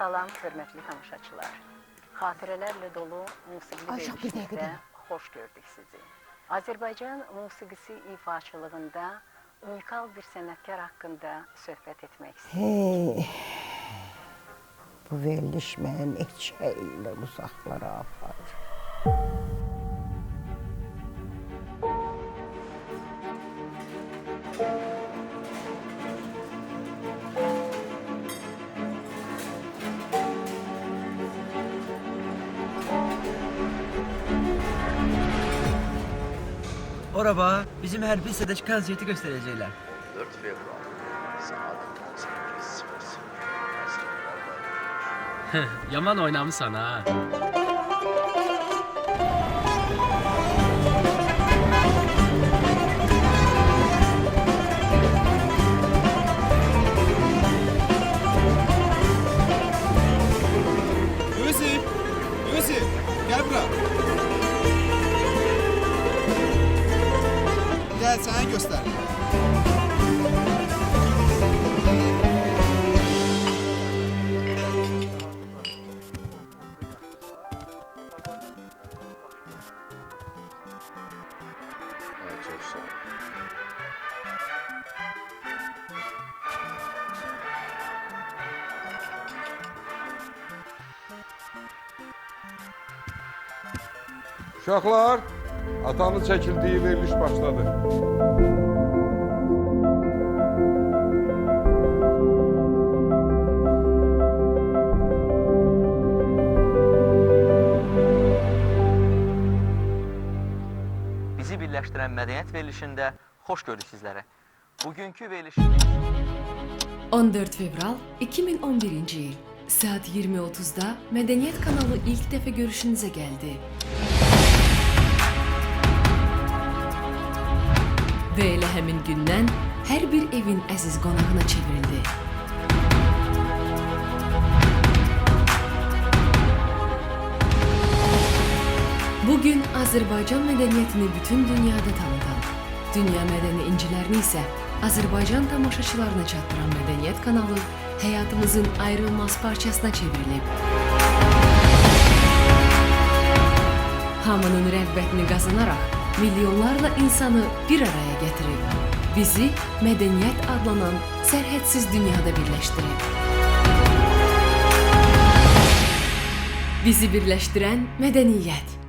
Salam, hörmətli tamaşaçılar. Xatirələrlə dolu musiqili verilişimizdə xoş gördük sizi. Azərbaycan musiqisi ifaçılığında unikal bir sənətkar haqqında söhbət etmək istəyirəm. Hey, bu veriliş məni neçə illər uzaqlara aparır. Oraba bizim hərbi hissədəki konserti göstərəcəklər. 4 fevral saat 18.00 Yaman oynamısan ha. Yusuf! Yusuf! Gel bura. Gel sana göster. Uşaqlar, atanın çəkildiyi veriliş başladı. Bizi birləşdirən mədəniyyət verilişində xoş gördük sizlərə. Bugünkü verilişimiz 14 fevral 2011 yıl saat 20.30'da Medeniyet kanalı ilk defa görüşünüze geldi. Həmin gündən hər bir evin əziz qonağına çevrildi. Bugün Azərbaycan mədəniyyətini bütün dünyada tanıdan, dünya mədəni incilərini isə Azərbaycan tamaşaçılarına çatdıran Mədəniyyət kanalı həyatımızın ayrılmaz parçasına çevrilib. Hamının rəğbətini qazanaraq milyonlarla insanı bir araya gətirib. Bizi mədəniyyət adlanan sərhədsiz dünyada birləşdirib. Bizi birləşdirən mədəniyyət.